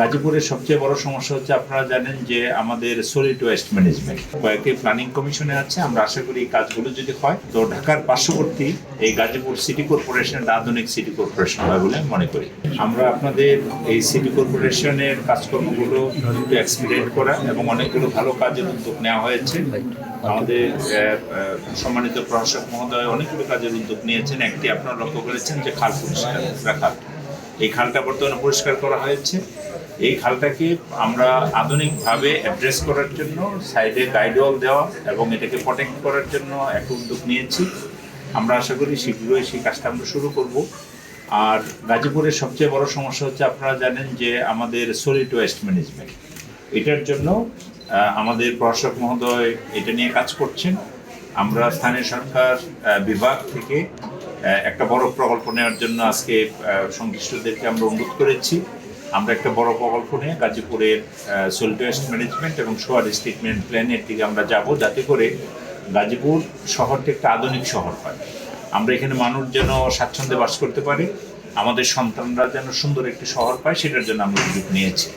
গাজীপুরের সবচেয়ে বড় সমস্যা হচ্ছে আপনারা জানেন যে আমাদের সলিড ওয়েস্ট ম্যানেজমেন্ট। কয়েকটি প্ল্যানিং কমিশনে আছে, আমরা আশা করি এই কাজগুলো যদি হয়, তো ঢাকার পার্শ্ববর্তী এই গাজীপুর সিটি কর্পোরেশন আধুনিক সিটি কর্পোরেশন হয় বলে মনে করি। আমরা আপনাদের এই সিটি কর্পোরেশনের কাজকর্মগুলো এক্সপিরিয়েন্ট করা এবং অনেকগুলো ভালো কাজের উদ্যোগ নেওয়া হয়েছে। আমাদের সম্মানিত প্রশাসক মহোদয় অনেকগুলো কাজের উদ্যোগ নিয়েছেন। একটি আপনারা লক্ষ্য করেছেন যে খাল পরিষ্কার এই খালটা বর্তমানে পরিষ্কার করা হয়েছে। এই খালটাকে আমরা আধুনিকভাবে অ্যাড্রেস করার জন্য সাইডে গাইডওয়াল দেওয়া এবং এটাকে প্রটেক্ট করার জন্য একটা উদ্যোগ নিয়েছি। আমরা আশা করি শীঘ্রই সেই কাজটা আমরা শুরু করব। আর গাজীপুরের সবচেয়ে বড় সমস্যা হচ্ছে আপনারা জানেন যে আমাদের সলিড ওয়েস্ট ম্যানেজমেন্ট এটার জন্য আমাদের প্রশাসক মহোদয় এটা নিয়ে কাজ করছেন। আমরা স্থানীয় সরকার বিভাগ থেকে একটা বড় প্রকল্প নেওয়ার জন্য আজকে সংশ্লিষ্টদেরকে আমরা অনুরোধ করেছি। আমরা একটা বড় প্রকল্প নিয়ে গাজীপুরের সলিড ওয়েস্ট ম্যানেজমেন্ট এবং সোয়ার স্টেটমেন্ট প্ল্যানের দিকে আমরা যাব, যাতে করে গাজীপুর শহরটি একটা আধুনিক শহর হয়। আমরা এখানে মানুষ যেন স্বাচ্ছন্দ্যে বাস করতে পারে, আমাদের সন্তানরা যেন সুন্দর একটি শহর পায়, সেটার জন্য আমরা উদ্যোগ নিয়েছি।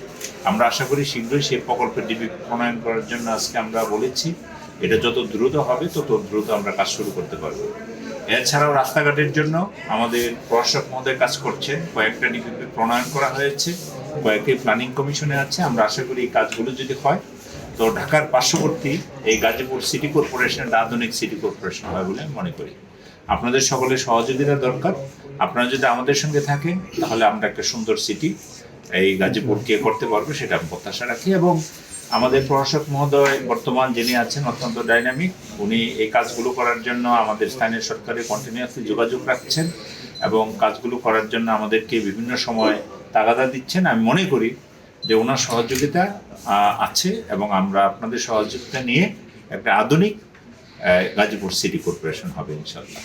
আমরা আশা করি শীঘ্রই সেই প্রকল্পের ডিবি প্রণয়ন করার জন্য আজকে আমরা বলেছি, এটা যত দ্রুত হবে তত দ্রুত আমরা কাজ শুরু করতে পারব। এছাড়াও রাস্তাঘাটের জন্য আমাদের প্রশাসক মহোদয় কাজ করছে। কয়েকটা ডিপিপি প্রণয়ন করা হয়েছে, কয়েকটি প্ল্যানিং কমিশনে আছে। আমরা আশা করি এই কাজগুলো যদি হয়, তো ঢাকার পার্শ্ববর্তী এই গাজীপুর সিটি কর্পোরেশন একটা আধুনিক সিটি কর্পোরেশন হয় বলে মনে করি। আপনাদের সকলের সহযোগিতা দরকার। আপনারা যদি আমাদের সঙ্গে থাকেন, তাহলে আমরা একটা সুন্দর সিটি এই গাজীপুরকে করতে পারব, সেটা আমি প্রত্যাশা রাখি। এবং আমাদের প্রশাসক মহোদয় বর্তমান যিনি আছেন অত্যন্ত ডাইনামিক, উনি এই কাজগুলো করার জন্য আমাদের স্থানীয় সরকারে কন্টিনিউয়াসলি যোগাযোগ রাখছেন এবং কাজগুলো করার জন্য আমাদেরকে বিভিন্ন সময় তাগাদা দিচ্ছেন। আমি মনে করি যে ওনার সহযোগিতা আছে এবং আমরা আপনাদের সহযোগিতা নিয়ে একটা আধুনিক গাজীপুর সিটি কর্পোরেশন হবে ইনশাল্লাহ